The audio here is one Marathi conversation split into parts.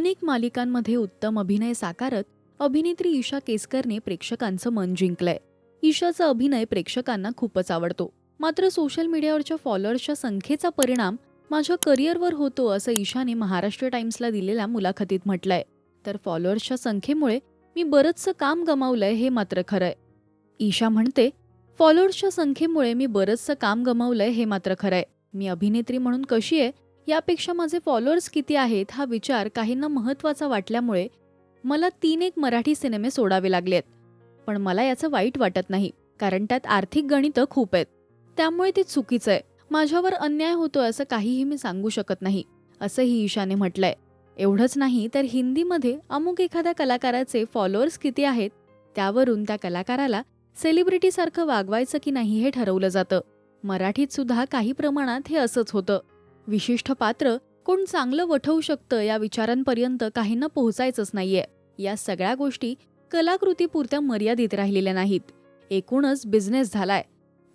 अनेक मालिकांमध्ये उत्तम अभिनय साकारत अभिनेत्री ईशा केसकरने प्रेक्षकांचं मन जिंकलंय. ईशाचा अभिनय प्रेक्षकांना खूपच आवडतो. मात्र सोशल मीडियावरच्या फॉलोअर्सच्या संख्येचा परिणाम माझ्या करिअरवर होतो असं ईशाने महाराष्ट्र टाइम्सला दिलेल्या मुलाखतीत म्हटलंय. तर फॉलोअर्सच्या संख्येमुळे मी बरंचसं काम गमावलंय हे मात्र खरंय. ईशा म्हणते फॉलोअर्सच्या संख्येमुळे मी बरंचसं काम गमावलंय हे मात्र खरंय. मी अभिनेत्री म्हणून कशी आहे यापेक्षा माझे फॉलोअर्स किती आहेत हा विचार काहींना महत्त्वाचा वाटल्यामुळे मला तीन एक मराठी सिनेमे सोडावे लागलेत. पण मला याचं वाईट वाटत नाही कारण त्यात आर्थिक गणितं खूप आहेत. त्यामुळे ते चुकीचं आहे. माझ्यावर अन्याय होतोय असं काहीही मी सांगू शकत नाही असंही ईशाने म्हटलंय. एवढंच नाही तर हिंदीमध्ये अमुक एखाद्या कलाकाराचे फॉलोअर्स किती आहेत त्यावरून त्या कलाकाराला सेलिब्रिटीसारखं वागवायचं की नाही हे ठरवलं जातं. मराठीत सुद्धा काही प्रमाणात हे असंच होतं. विशिष्ट पात्र कोण चांगलं वठवू शकतं या विचारांपर्यंत काहींना पोहोचायचंच नाहीये. या सगळ्या गोष्टी कलाकृतीपुरत्या मर्यादित राहिलेल्या नाहीत. एकूणच बिझनेस झालाय.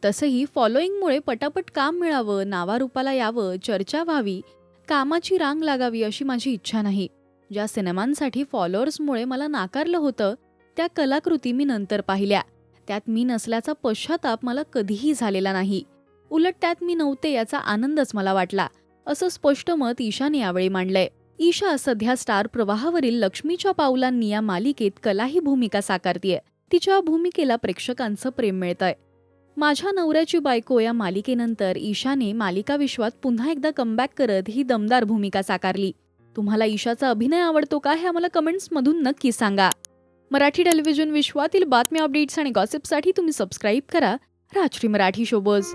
तसंही फॉलोईंगमुळे पटापट काम मिळावं नावारूपाला यावं चर्चा व्हावी कामाची रांग लागावी अशी माझी इच्छा नाही. ज्या सिनेमांसाठी फॉलोअर्समुळे मला नाकारलं होतं त्या कलाकृती मी नंतर पाहिल्या. त्यात मी नसल्याचा पश्चाताप मला कधीही झालेला नाही. उलट त्यात मी नव्हते याचा आनंदच मला वाटला. असं स्पष्ट मत ईशाने यावेळी मांडलंय. ईशा सध्या स्टार प्रवाहावरील लक्ष्मीच्या पावलांनी या मालिकेत कलाही भूमिका साकारतीये. तिच्या भूमिकेला प्रेक्षकांचं प्रेम मिळतंय. माझ्या नवऱ्याची बायको या मालिकेनंतर ईशाने मालिका विश्वात पुन्हा एकदा कमबॅक करत ही दमदार भूमिका साकारली. तुम्हाला ईशाचा अभिनय आवडतो का हे आम्हाला कमेंट्समधून नक्की सांगा. मराठी टेलिव्हिजन विश्वातील बातम्या अपडेट्स आणि गॉसिपसाठी तुम्ही सबस्क्राईब करा. राजश्री मराठी शोबज